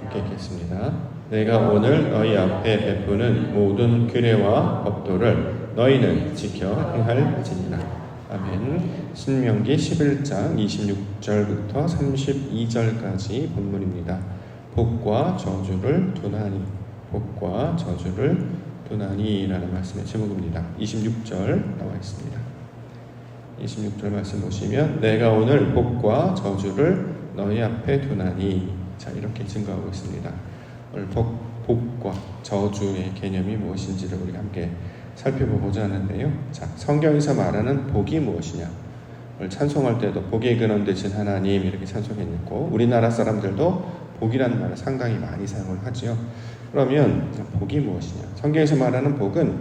함께 읽겠습니다. 내가 오늘 너희 앞에 베푸는 모든 규례와 법도를 너희는 지켜 행할지니라. 아멘. 신명기 11장 26절부터 32절까지 본문입니다. 복과 저주를 두나니 복과 저주를 두나니라는 말씀의 제목입니다. 26절 나와 있습니다. 26절 말씀 보시면 내가 오늘 복과 저주를 너희 앞에 두나니 자 이렇게 증거하고 있습니다. 오늘 복, 복과 저주의 개념이 무엇인지를 우리가 함께 살펴보고자 하는데요. 자 성경에서 말하는 복이 무엇이냐? 오늘 찬송할 때도 복의 근원 되신 하나님 이렇게 찬송했고 우리나라 사람들도 복이라는 말을 상당히 많이 사용을 하지요. 그러면 복이 무엇이냐? 성경에서 말하는 복은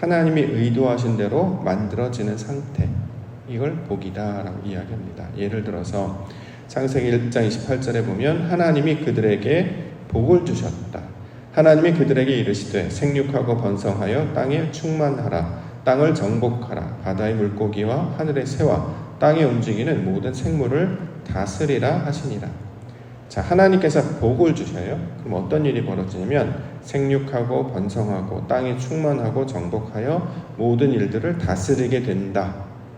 하나님이 의도하신 대로 만들어지는 상태. 이걸 복이다라고 이야기합니다. 예를 들어서 창세기 1장 28절에 보면 하나님이 그들에게 복을 주셨다. 하나님이 그들에게 이르시되 생육하고 번성하여 땅에 충만하라. 땅을 정복하라. 바다의 물고기와 하늘의 새와 땅에 움직이는 모든 생물을 다스리라 하시니라. 자, 하나님께서 복을 주셔요. 그럼 어떤 일이 벌어지냐면 생육하고 번성하고 땅에 충만하고 정복하여 모든 일들을 다스리게 된다.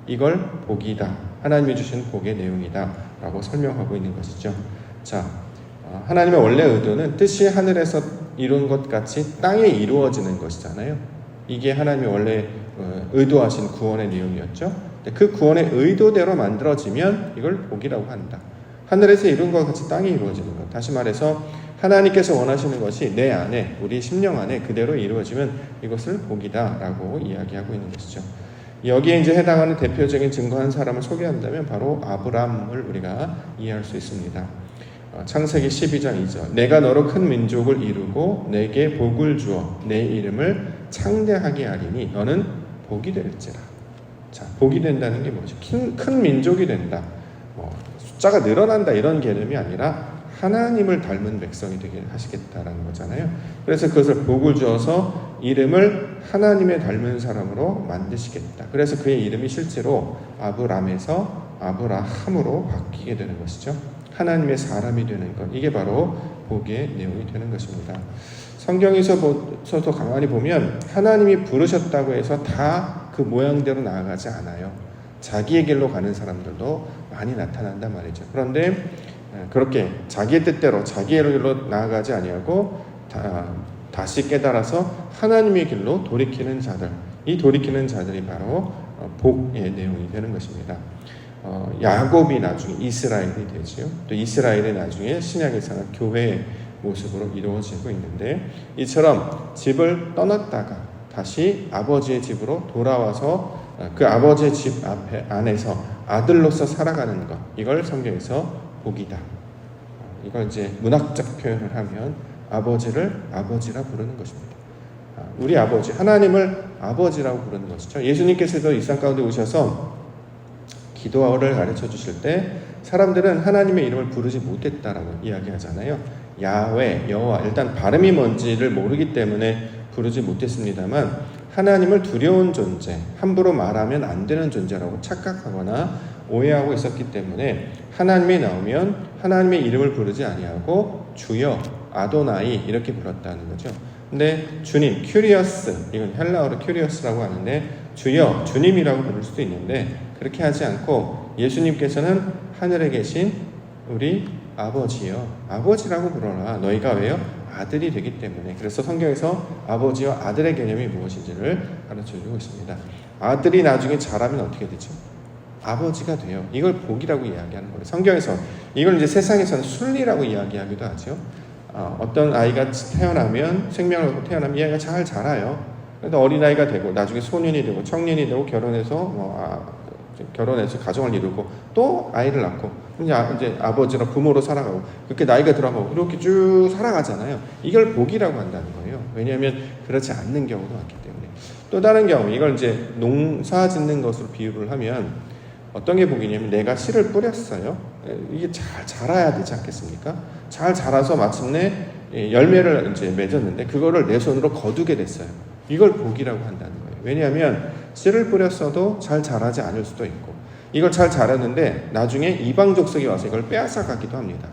이걸 복이다. 하나님이 주신 복의 내용이다. 라고 설명하고 있는 것이죠. 자, 어, 하나님의 원래 의도는 뜻이 하늘에서 이룬 것 같이 땅에 이루어지는 것이잖아요. 이게 하나님이 원래 어, 의도하신 구원의 내용이었죠. 그 구원의 의도대로 만들어지면 이걸 복이라고 한다. 하늘에서 이룬 것 같이 땅에 이루어지는 것. 다시 말해서 하나님께서 원하시는 것이 내 안에, 우리 심령 안에 그대로 이루어지면 이것을 복이다라고 이야기하고 있는 것이죠. 여기에 이제 해당하는 대표적인 증거 한 사람을 소개한다면 바로 아브람을 우리가 이해할 수 있습니다. 어, 창세기 12장 2절 내가 너로 큰 민족을 이루고 내게 복을 주어 내 이름을 창대하게 하리니 너는 복이 될지라. 자, 복이 된다는 게 뭐지? 큰, 큰 민족이 된다. 뭐 숫자가 늘어난다 이런 개념이 아니라 하나님을 닮은 백성이 되게 하시겠다라는 거잖아요. 그래서 그것을 복을 주어서 이름을 하나님의 닮은 사람으로 만드시겠다. 그래서 그의 이름이 실제로 아브람에서 아브라함으로 바뀌게 되는 것이죠. 하나님의 사람이 되는 것. 이게 바로 복의 내용이 되는 것입니다. 성경에서도 가만히 보면 하나님이 부르셨다고 해서 다 그 모양대로 나아가지 않아요. 자기의 길로 가는 사람들도 많이 나타난단 말이죠. 그런데 그렇게 자기의 뜻대로 자기의 길로 나아가지 아니하고 다, 다시 깨달아서 하나님의 길로 돌이키는 자들, 이 돌이키는 자들이 바로 복의 내용이 되는 것입니다. 어, 야곱이 나중에 이스라엘이 되지요. 또 이스라엘이 나중에 신약에서는 교회의 모습으로 이루어지고 있는데 이처럼 집을 떠났다가 다시 아버지의 집으로 돌아와서 그 아버지의 집 앞에 안에서 아들로서 살아가는 것 이걸 성경에서 복이다. 이걸 이제 문학적 표현을 하면 아버지를 아버지라 부르는 것입니다. 우리 아버지 하나님을 아버지라고 부르는 것이죠. 예수님께서도 이땅 가운데 오셔서 기도를 가르쳐 주실 때 사람들은 하나님의 이름을 부르지 못했다라고 이야기하잖아요. 야외, 여호와 일단 발음이 뭔지를 모르기 때문에 부르지 못했습니다만 하나님을 두려운 존재, 함부로 말하면 안 되는 존재라고 착각하거나 오해하고 있었기 때문에 하나님이 나오면 하나님의 이름을 부르지 아니하고 주여, 아도나이 이렇게 불렀다는 거죠. 근데 주님, 큐리어스, 이건 헬라어로 큐리어스라고 하는데 주여, 주님이라고 부를 수도 있는데 그렇게 하지 않고 예수님께서는 하늘에 계신 우리 아버지요. 아버지라고 부르라. 너희가 왜요? 아들이 되기 때문에. 그래서 성경에서 아버지와 아들의 개념이 무엇인지를 가르쳐 주고 있습니다. 아들이 나중에 자라면 어떻게 되죠? 아버지가 돼요. 이걸 복이라고 이야기하는 거예요. 성경에서 이걸 이제 세상에서는 순리라고 이야기하기도 하죠. 어, 떤 아이가 태어나면 생명을 갖고 태어나면 이 아이가 잘 자라요. 그래서 어린 아이가 되고 나중에 소년이 되고 청년이 되고 결혼해서 뭐 아, 결혼해서 가정을 이루고 또 아이를 낳고 이제, 아, 이제 아버지나 부모로 살아가고 그렇게 나이가 들어가고 이렇게 쭉 살아가잖아요. 이걸 복이라고 한다는 거예요. 왜냐하면 그렇지 않는 경우도 많기 때문에. 또 다른 경우 이걸 이제 농사 짓는 것으로 비유를 하면 어떤 게 복이냐면 내가 씨를 뿌렸어요. 이게 잘 자라야 되지 않겠습니까? 잘 자라서 마침내 열매를 이제 맺었는데 그거를 내 손으로 거두게 됐어요. 이걸 복이라고 한다는 거예요. 왜냐하면 씨를 뿌렸어도 잘 자라지 않을 수도 있고 이걸 잘 자랐는데 나중에 이방 족속이 와서 이걸 빼앗아 가기도 합니다.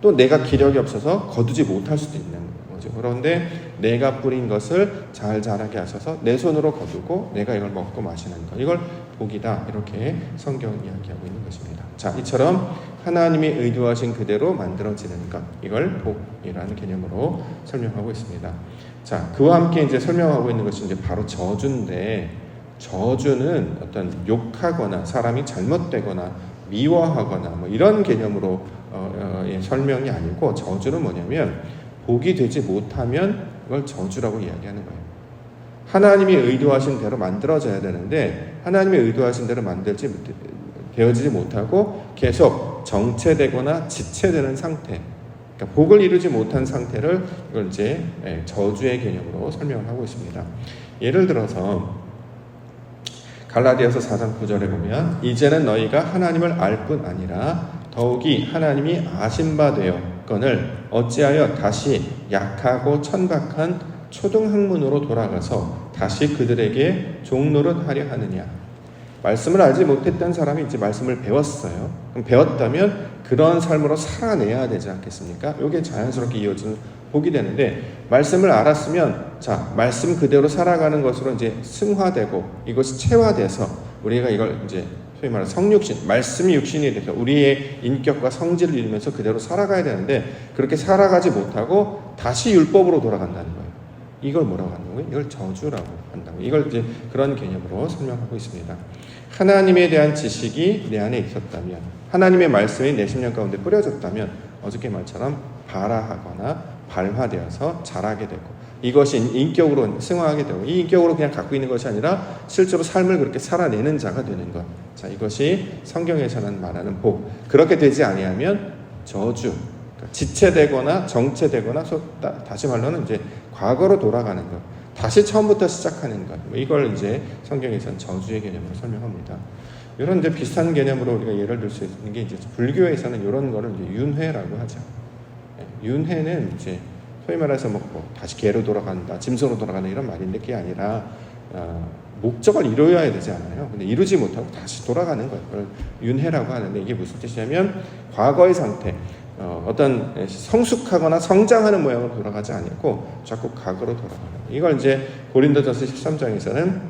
또 내가 기력이 없어서 거두지 못할 수도 있는 거죠. 그런데 내가 뿌린 것을 잘 자라게 하셔서 내 손으로 거두고 내가 이걸 먹고 마시는 것. 이걸 복이다. 이렇게 성경은 이야기하고 있는 것입니다. 자, 이처럼 하나님이 의도하신 그대로 만들어지는 것. 이걸 복이라는 개념으로 설명하고 있습니다. 자, 그와 함께 이제 설명하고 있는 것이 이제 바로 저주인데 저주는 어떤 욕하거나 사람이 잘못되거나 미워하거나 뭐 이런 개념으로 어, 어, 예, 설명이 아니고 저주는 뭐냐면 복이 되지 못하면 그걸 저주라고 이야기하는 거예요. 하나님이 의도하신 대로 만들어져야 되는데 하나님이 의도하신 대로 만들지 못- 되어지지 못하고 계속 정체되거나 지체되는 상태. 그러니까 복을 이루지 못한 상태를 이걸 이제 예, 저주의 개념으로 설명을 하고 있습니다. 예를 들어서 갈라디아서 4장 9절에 보면 이제는 너희가 하나님을 알 뿐 아니라 더욱이 하나님이 아신 바 되었건을 어찌하여 다시 약하고 천박한 초등학문으로 돌아가서 다시 그들에게 종노릇 하려 하느냐 말씀을 알지 못했던 사람이 이제 말씀을 배웠어요. 그럼 배웠다면 그런 삶으로 살아내야 되지 않겠습니까? 이게 자연스럽게 이어지는 복이 되는데 말씀을 알았으면 자 말씀 그대로 살아가는 것으로 이제 승화되고 이것이 체화돼서 우리가 이걸 이제 소위 말하는 성육신 말씀이 육신이 돼서 우리의 인격과 성질을 이루면서 그대로 살아가야 되는데 그렇게 살아가지 못하고 다시 율법으로 돌아간다는 거예요. 이걸 뭐라고 거예요? 이걸 저주라고 한다고. 이걸 이제 그런 개념으로 설명하고 있습니다. 하나님에 대한 지식이 내 안에 있었다면, 하나님의 말씀이 내 심령 가운데 뿌려졌다면, 어저께 말처럼 발화하거나 발화되어서 자라게 되고, 이것이 인격으로 승화하게 되고, 이 인격으로 그냥 갖고 있는 것이 아니라 실제로 삶을 그렇게 살아내는 자가 되는 것. 자, 이것이 성경에서는 말하는 복. 그렇게 되지 아니하면 저주, 그러니까 지체되거나 정체되거나 다시 말로는 이제 과거로 돌아가는 것, 다시 처음부터 시작하는 것, 뭐 이걸 이제 성경에서는 저주의 개념으로 설명합니다. 이런 이제 비슷한 개념으로 우리가 예를 들 수 있는 게 이제 불교에서는 이런 거를 이제 윤회라고 하죠. 예, 윤회는 이제 소위 말해서 뭐, 뭐 다시 개로 돌아간다, 짐승으로 돌아간다 이런 말인데 그게 아니라 어, 목적을 이루어야 되지 않아요. 근데 이루지 못하고 다시 돌아가는 거예요. 그걸 윤회라고 하는데 이게 무슨 뜻이냐면 과거의 상태, 어, 어떤 성숙하거나 성장하는 모양으로 돌아가지 않고 자꾸 과거로 돌아가는. 이걸 이제 고린도전서 13장에서는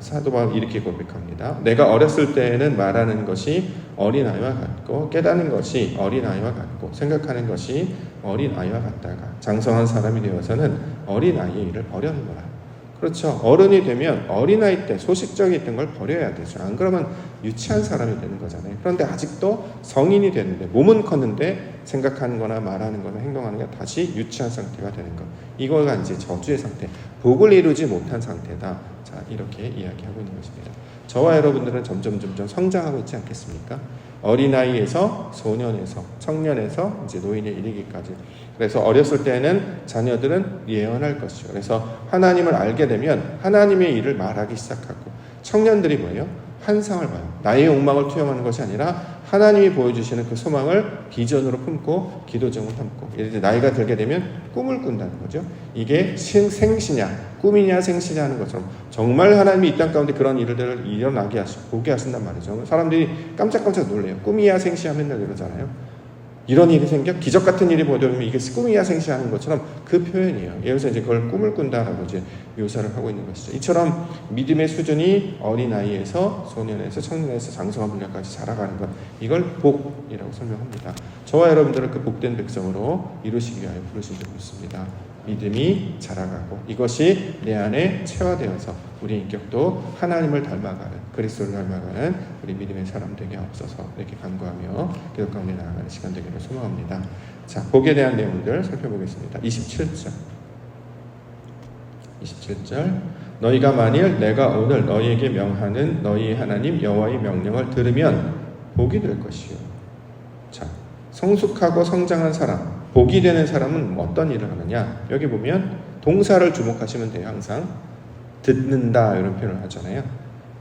사도 바울 이렇게 고백합니다. 내가 어렸을 때에는 말하는 것이 어린아이와 같고 깨닫는 것이 어린아이와 같고 생각하는 것이 어린아이와 같다가 장성한 사람이 되어서는 어린아이의 일을 버렸노라. 그렇죠. 어른이 되면 어린아이 때 소식적이 있던 걸 버려야 되죠. 안 그러면 유치한 사람이 되는 거잖아요. 그런데 아직도 성인이 되는데 몸은 컸는데 생각하는 거나 말하는 거나 행동하는 게 다시 유치한 상태가 되는 것. 이거가 이제 저주의 상태. 복을 이루지 못한 상태다. 자, 이렇게 이야기하고 있는 것입니다. 저와 여러분들은 점점 점점 성장하고 있지 않겠습니까? 어린아이에서 소년에서 청년에서 이제 노인에 이르기까지 그래서 어렸을 때는 자녀들은 예언할 것이죠. 그래서 하나님을 알게 되면 하나님의 일을 말하기 시작하고 청년들이 뭐예요? 환상을 봐요. 나의 욕망을 투영하는 것이 아니라 하나님이 보여주시는 그 소망을 비전으로 품고 기도정을 담고 이제 나이가 들게 되면 꿈을 꾼다는 거죠. 이게 생, 생시냐 꿈이냐 생시냐 하는 것처럼 정말 하나님이 이 땅 가운데 그런 일들을 일어나게 하시고 보게 하신단 말이죠. 사람들이 깜짝깜짝 놀래요. 꿈이야 생시야 맨날 이러잖아요. 이런 일이 생겨 기적 같은 일이 보여주면 이게 꿈이야 생시하는 것처럼 그 표현이에요. 여기서 이제 그걸 꿈을 꾼다라고 이제 묘사를 하고 있는 것이죠. 이처럼 믿음의 수준이 어린 아이에서 소년에서 청년에서 장성한 분야까지 자라가는 것 이걸 복이라고 설명합니다. 저와 여러분들은 그 복된 백성으로 이루시기 위하여 부르신 적이 있습니다. 믿음이 자라가고 이것이 내 안에 체화되어서 우리 인격도 하나님을 닮아가는 그리스도를 닮아가는 우리 믿음의 사람 되게 없어서 이렇게 간구하며 기도 가운데 나아가는 시간 되기를 소망합니다. 자, 복에 대한 내용들 살펴보겠습니다. 27절. 27절. 너희가 만일 내가 오늘 너희에게 명하는 너희 하나님 여호와의 명령을 들으면 복이 될 것이요. 자, 성숙하고 성장한 사람, 복이 되는 사람은 어떤 일을 하느냐? 여기 보면 동사를 주목하시면 돼요. 항상 듣는다 이런 표현을 하잖아요.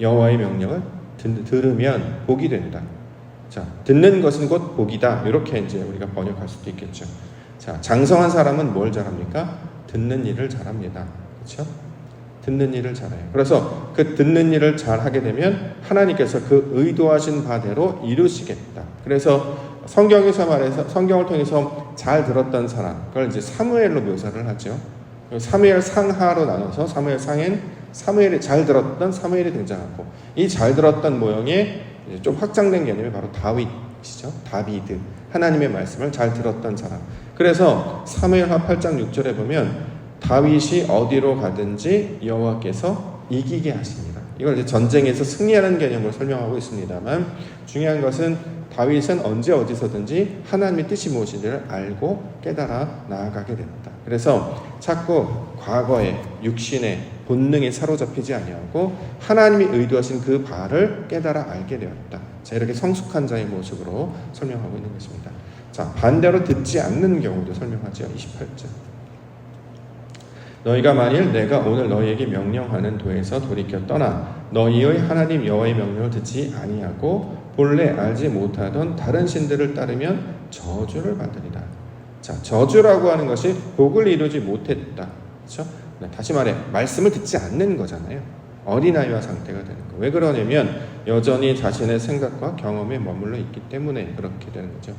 여호와의 명령을 듣, 들으면 복이 된다. 자, 듣는 것은 곧 복이다. 이렇게 이제 우리가 번역할 수도 있겠죠. 자, 장성한 사람은 뭘 잘합니까? 듣는 일을 잘합니다. 그렇죠? 듣는 일을 잘해요. 그래서 그 듣는 일을 잘 하게 되면 하나님께서 그 의도하신 바대로 이루시겠다. 그래서 성경에서 말해서 성경을 통해서 잘 들었던 사람 그걸 이제 사무엘로 묘사를 하죠. 사무엘 상하로 나눠서 사무엘 상엔 사무엘이 잘 들었던 사무엘이 등장하고 이 잘 들었던 이제 좀 확장된 개념이 바로 다윗이죠. 다비드 하나님의 말씀을 잘 들었던 사람. 그래서 사무엘하 8장 6절에 보면 다윗이 어디로 가든지 여호와께서 이기게 하십니다. 이걸 이제 전쟁에서 승리하는 개념으로 설명하고 있습니다만 중요한 것은 다윗은 언제 어디서든지 하나님의 뜻이 무엇인지를 알고 깨달아 나아가게 된다. 그래서 자꾸 과거의 육신의 본능에 사로잡히지 아니하고 하나님이 의도하신 그 바를 깨달아 알게 되었다. 자, 이렇게 성숙한 자의 모습으로 설명하고 있는 것입니다. 자, 반대로 듣지 않는 경우도 설명하죠. 28절. 너희가 만일 내가 오늘 너희에게 명령하는 도에서 돌이켜 떠나 너희의 하나님 여호와의 명령을 듣지 아니하고 본래 알지 못하던 다른 신들을 따르면 저주를 받으리라. 자, 저주라고 하는 것이 복을 이루지 못했다. 그렇죠? 다시 말해 말씀을 듣지 않는 거잖아요. 어린아이와 상태가 되는 거. 왜 그러냐면 여전히 자신의 생각과 경험에 머물러 있기 때문에 그렇게 되는 거죠.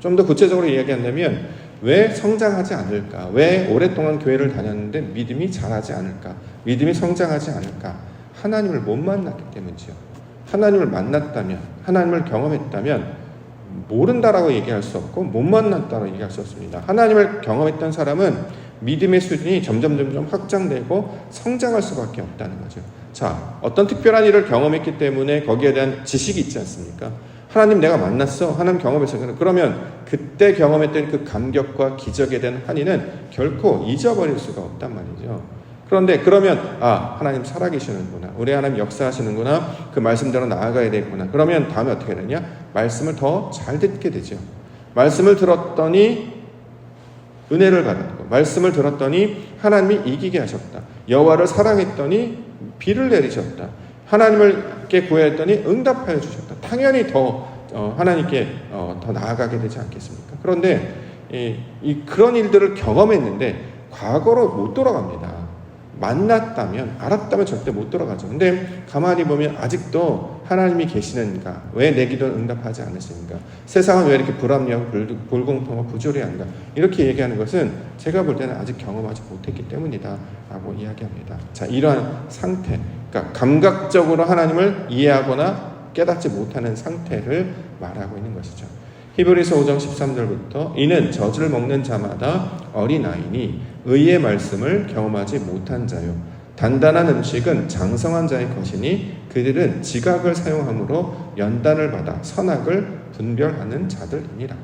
좀 더 구체적으로 이야기한다면 왜 성장하지 않을까? 왜 오랫동안 교회를 다녔는데 믿음이 자라지 않을까? 믿음이 성장하지 않을까? 하나님을 못 만났기 때문이죠. 하나님을 만났다면, 하나님을 경험했다면 모른다라고 얘기할 수 없고 못 만났다라고 얘기할 수 없습니다. 하나님을 경험했던 사람은 믿음의 수준이 점점 점점 확장되고 성장할 수밖에 없다는 거죠. 자, 어떤 특별한 일을 경험했기 때문에 거기에 대한 지식이 있지 않습니까? 하나님 내가 만났어. 하나님 경험했어. 그러면 그때 경험했던 그 감격과 기적에 대한 환희는 결코 잊어버릴 수가 없단 말이죠. 그런데 그러면 아 하나님 살아계시는구나. 우리 하나님 역사하시는구나. 그 말씀대로 나아가야 되겠구나. 그러면 다음에 어떻게 되냐? 말씀을 더 잘 듣게 되죠. 말씀을 들었더니 은혜를 받았고 말씀을 들었더니 하나님이 이기게 하셨다. 여호와를 사랑했더니 비를 내리셨다. 하나님을께 구했더니 응답하여 주셨다 당연히 더 어, 하나님께 어, 더 나아가게 되지 않겠습니까 그런데 이, 이 그런 일들을 경험했는데 과거로 못 돌아갑니다 만났다면 알았다면 절대 못 돌아가죠. 근데 가만히 보면 아직도 하나님이 계시는가? 왜 내 기도는 응답하지 않으시는가? 세상은 왜 이렇게 불합리하고 불공평하고 부조리한가? 이렇게 얘기하는 것은 제가 볼 때는 아직 경험하지 못했기 때문이다라고 이야기합니다. 자, 이러한 상태, 그러니까 감각적으로 하나님을 이해하거나 깨닫지 못하는 상태를 말하고 있는 것이죠. 히브리서 5장 13절부터 이는 젖을 먹는 자마다 어린아이니 의의 말씀을 경험하지 못한 자요 단단한 음식은 장성한 자의 것이니 그들은 지각을 사용함으로 연단을 받아 선악을 분별하는 자들이니라.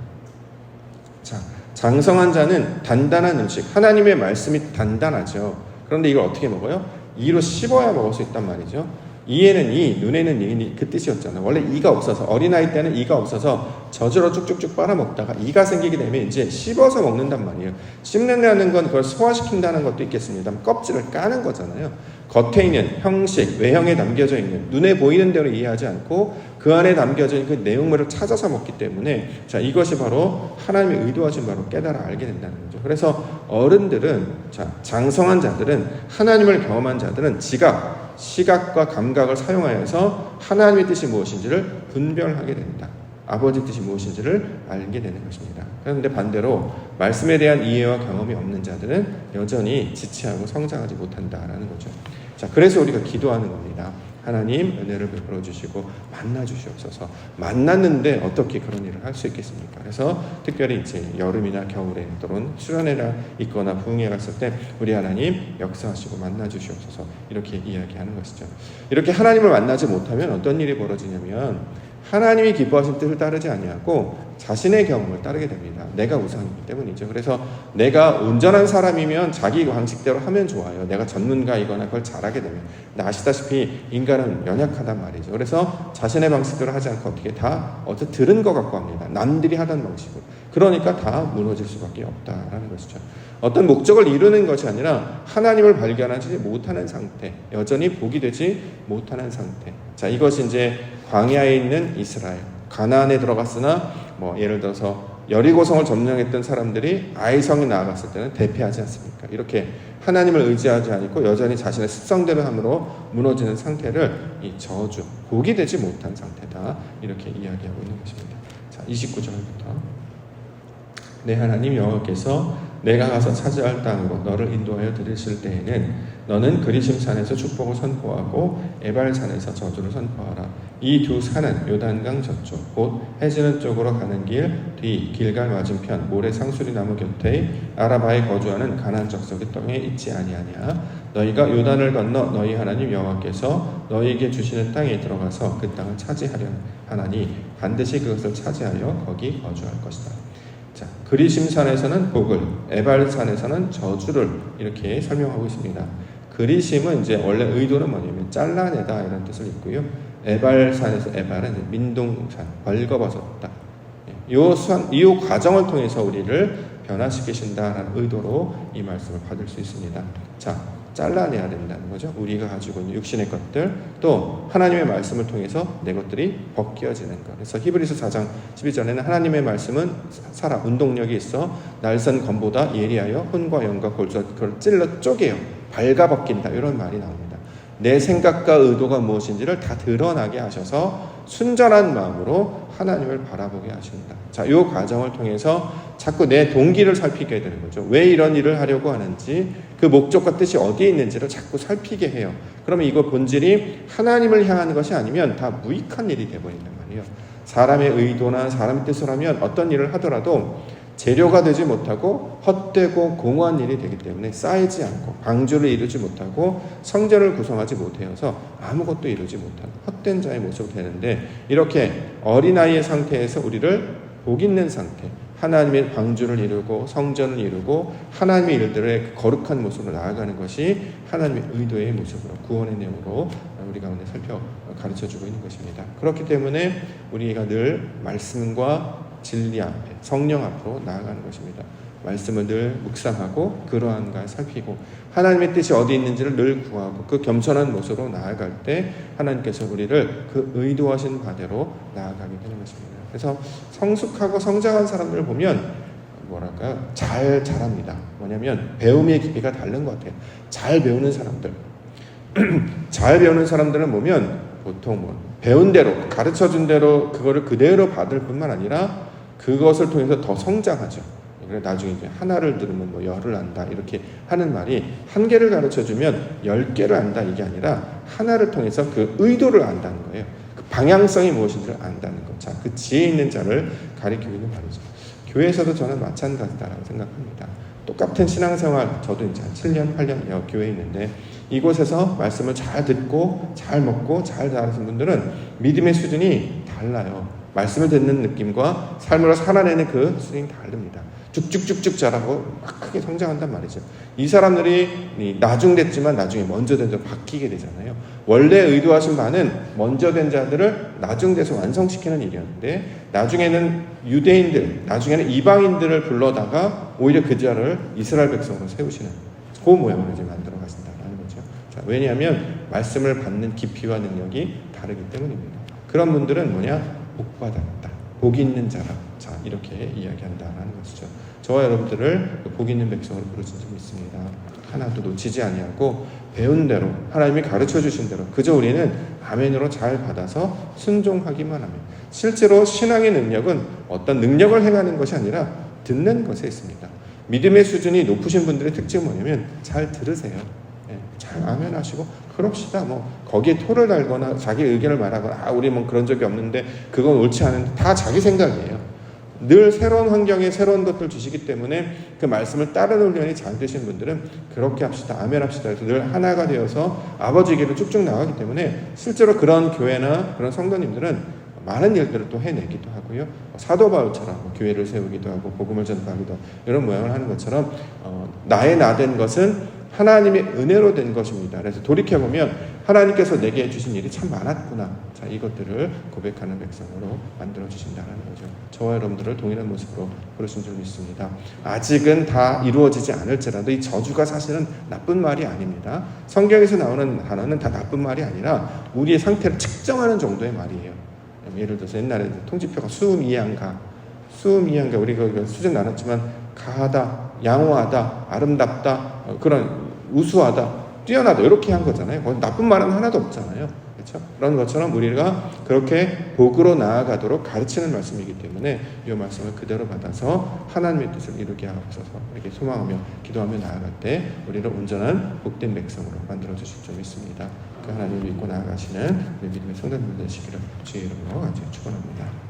자, 장성한 자는 단단한 음식, 하나님의 말씀이 단단하죠. 그런데 이걸 어떻게 먹어요? 이로 씹어야 먹을 수 있단 말이죠. 이에는 이, 눈에는 이, 그 뜻이었잖아. 원래 이가 없어서, 어린아이 때는 이가 없어서 저절로 쭉쭉쭉 빨아먹다가 이가 생기게 되면 이제 씹어서 먹는단 말이에요. 씹는다는 건 그걸 소화시킨다는 것도 있겠습니다. 껍질을 까는 거잖아요. 겉에 있는 형식, 외형에 담겨져 있는, 눈에 보이는 대로 이해하지 않고 그 안에 담겨져 있는 그 내용물을 찾아서 먹기 때문에 자, 이것이 바로 하나님의 의도하신 바로 깨달아 알게 된다는 거죠. 그래서 어른들은, 자, 장성한 자들은, 하나님을 경험한 자들은 지각, 시각과 감각을 사용하여서 하나님의 뜻이 무엇인지를 분별하게 된다. 아버지 뜻이 무엇인지를 알게 되는 것입니다. 그런데 반대로 말씀에 대한 이해와 경험이 없는 자들은 여전히 지체하고 성장하지 못한다라는 거죠. 자, 그래서 우리가 기도하는 겁니다. 하나님 은혜를 베풀어 주시고 만나 주시옵소서. 만났는데 어떻게 그런 일을 할 수 있겠습니까? 그래서 특별히 이제 여름이나 겨울에 또는 수련회나 있거나 부흥회 갔을 때 우리 하나님 역사하시고 만나 주시옵소서 이렇게 이야기하는 것이죠. 이렇게 하나님을 만나지 못하면 어떤 일이 벌어지냐면 하나님이 기뻐하신 뜻을 따르지 아니하고 자신의 경험을 따르게 됩니다. 내가 우선이기 때문이죠. 그래서 내가 온전한 사람이면 자기 방식대로 하면 좋아요. 내가 전문가이거나 그걸 잘하게 되면. 근데 아시다시피 인간은 연약하단 말이죠. 그래서 자신의 방식대로 하지 않고 어떻게 다 어떻게 들은 것 같고 합니다. 남들이 하던 방식으로. 그러니까 다 무너질 수밖에 없다라는 것이죠. 어떤 목적을 이루는 것이 아니라 하나님을 발견하지 못하는 상태, 여전히 복이 되지 못하는 상태. 자, 이것이 이제 광야에 있는 이스라엘, 가나안에 들어갔으나 뭐 예를 들어서 여리고성을 점령했던 사람들이 아이성에 나아갔을 때는 대피하지 않습니까? 이렇게 하나님을 의지하지 않고 여전히 자신의 습성대로 함으로 무너지는 상태를 이 저주, 복이 되지 못한 상태다. 이렇게 이야기하고 있는 것입니다. 자, 29절부터 내 하나님 여호와께서 내가 가서 차지할 땅으로 너를 인도하여 들으실 때에는 너는 그리심산에서 축복을 선포하고 에발산에서 저주를 선포하라. 이 두 산은 요단강 저쪽 곧 해지는 쪽으로 가는 길 뒤 길갈 맞은편 모래 상수리 나무 곁에 아라바에 거주하는 가나안 적석의 땅에 있지 아니하냐. 너희가 요단을 건너 너희 하나님 여호와께서 너희에게 주시는 땅에 들어가서 그 땅을 차지하려 하나니 반드시 그것을 차지하여 거기 거주할 것이다. 자, 그리심산에서는 복을, 에발산에서는 저주를 이렇게 설명하고 있습니다. 그리심은 이제 원래 의도는 뭐냐면 잘라내다 이런 뜻을 있고요. 에발산에서 에발은 민둥산, 벌거벗었다. 이 수한, 이 과정을 통해서 우리를 변화시키신다라는 의도로 이 말씀을 받을 수 있습니다. 자, 잘라내야 된다는 거죠. 우리가 가지고 있는 육신의 것들, 또 하나님의 말씀을 통해서 내 것들이 벗겨지는 것. 그래서 히브리서 4장 12절에는 하나님의 말씀은 살아 운동력이 있어 날선 검보다 예리하여 혼과 영과 골수 그걸 찔러 쪼개요. 발가 벗긴다. 이런 말이 나옵니다. 내 생각과 의도가 무엇인지를 다 드러나게 하셔서 순전한 마음으로 하나님을 바라보게 하신다. 자, 이 과정을 통해서 자꾸 내 동기를 살피게 되는 거죠. 왜 이런 일을 하려고 하는지, 그 목적과 뜻이 어디에 있는지를 자꾸 살피게 해요. 그러면 이거 본질이 하나님을 향하는 것이 아니면 다 무익한 일이 되버린단 말이에요. 사람의 의도나 사람의 뜻을 하면 어떤 일을 하더라도 재료가 되지 못하고 헛되고 공허한 일이 되기 때문에 쌓이지 않고 방주를 이루지 못하고 성전을 구성하지 못해서 아무것도 이루지 못하는 헛된 자의 모습이 되는데 이렇게 어린아이의 상태에서 우리를 복 있는 상태 하나님의 방주를 이루고 성전을 이루고 하나님의 일들의 거룩한 모습으로 나아가는 것이 하나님의 의도의 모습으로 구원의 내용으로 우리 가운데 살펴 가르쳐 주고 있는 것입니다. 그렇기 때문에 우리가 늘 말씀과 진리 앞에 성령 앞으로 나아가는 것입니다. 말씀을 늘 묵상하고 그러한가 살피고 하나님의 뜻이 어디 있는지를 늘 구하고 그 겸손한 모습으로 나아갈 때 하나님께서 우리를 그 의도하신 바대로 나아가게 되는 것입니다. 그래서 성숙하고 성장한 사람들을 보면 뭐랄까요? 잘 자랍니다. 뭐냐면 배움의 깊이가 다른 것 같아요. 잘 배우는 사람들. 잘 배우는 사람들은 보면 보통 뭐 배운 대로 가르쳐 준 대로 그거를 그대로 받을 뿐만 아니라 그것을 통해서 더 성장하죠. 그래 나중에 이제 하나를 들으면 뭐 열을 안다 이렇게 하는 말이 한 개를 가르쳐 주면 열 개를 안다 이게 아니라 하나를 통해서 그 의도를 안다는 거예요. 그 방향성이 무엇인지를 안다는 것. 자, 그 지혜 있는 자를 가리키고 있는 말이죠. 교회에서도 저는 마찬가지다라고 생각합니다. 똑같은 신앙생활 저도 이제 한 7년 8년 교회에 있는데 이곳에서 말씀을 잘 듣고 잘 먹고 잘 자라신 분들은 믿음의 수준이 달라요. 말씀을 듣는 느낌과 삶으로 살아내는 그 수준이 다릅니다. 쭉쭉쭉쭉 자라고 막 크게 성장한단 말이죠. 이 사람들이 나중 됐지만 나중에 먼저 된 자로 바뀌게 되잖아요. 원래 의도하신 바는 먼저 된 자들을 나중 돼서 완성시키는 일이었는데 나중에는 유대인들, 나중에는 이방인들을 불러다가 오히려 그 자를 이스라엘 백성으로 세우시는 그 모양으로 이제 만들어 가신다는 거죠. 자, 왜냐하면 말씀을 받는 깊이와 능력이 다르기 때문입니다. 그런 분들은 뭐냐? 복 받았다. 복 있는 자라. 자, 이렇게 이야기한다라는 것이죠. 저와 여러분들을 복 있는 백성으로 부르신 줄 믿습니다. 하나도 놓치지 아니하고 배운 대로 하나님이 가르쳐 주신 대로 그저 우리는 아멘으로 잘 받아서 순종하기만 하면 실제로 신앙의 능력은 어떤 능력을 행하는 것이 아니라 듣는 것에 있습니다. 믿음의 수준이 높으신 분들의 특징은 뭐냐면 잘 들으세요. 예, 잘 아멘 하시고 그럽시다. 뭐 거기에 토를 달거나 자기 의견을 말하거나 아 우리 뭐 그런 적이 없는데 그건 옳지 않은데 다 자기 생각이에요. 늘 새로운 환경에 새로운 것들 주시기 때문에 그 말씀을 따르는 훈련이 잘 되신 분들은 그렇게 합시다. 아멘 합시다. 해서 늘 하나가 되어서 아버지에게로 쭉쭉 나가기 때문에 실제로 그런 교회나 그런 성도님들은 많은 일들을 또 해내기도 하고요. 사도 바울처럼 뭐 교회를 세우기도 하고 복음을 전파하기도 이런 모양을 하는 것처럼 어, 나의 나된 것은 하나님의 은혜로 된 것입니다. 그래서 돌이켜보면 하나님께서 내게 주신 일이 참 많았구나. 자, 이것들을 고백하는 백성으로 만들어 주신다는 거죠. 저와 여러분들을 동일한 모습으로 부르신 줄 믿습니다. 아직은 다 이루어지지 않을지라도 이 저주가 사실은 나쁜 말이 아닙니다. 성경에서 나오는 단어는 다 나쁜 말이 아니라 우리의 상태를 측정하는 정도의 말이에요. 예를 들어서 옛날에 통지표가 수음 이양가, 수음 이양가 우리가 수준 나눴지만 가하다, 양호하다, 아름답다, 그런 우수하다 뛰어나다 이렇게 한 거잖아요. 나쁜 말은 하나도 없잖아요. 그렇죠? 그런 것처럼 우리가 그렇게 복으로 나아가도록 가르치는 말씀이기 때문에 이 말씀을 그대로 받아서 하나님의 뜻을 이루게 하옵소서 이렇게 소망하며 기도하며 나아갈 때 우리를 온전한 복된 백성으로 만들어 주실 줄 믿습니다. 그 하나님을 믿고 나아가시는 우리 믿음의 성도님들 되시기를 주의 이름으로 같이 축원합니다.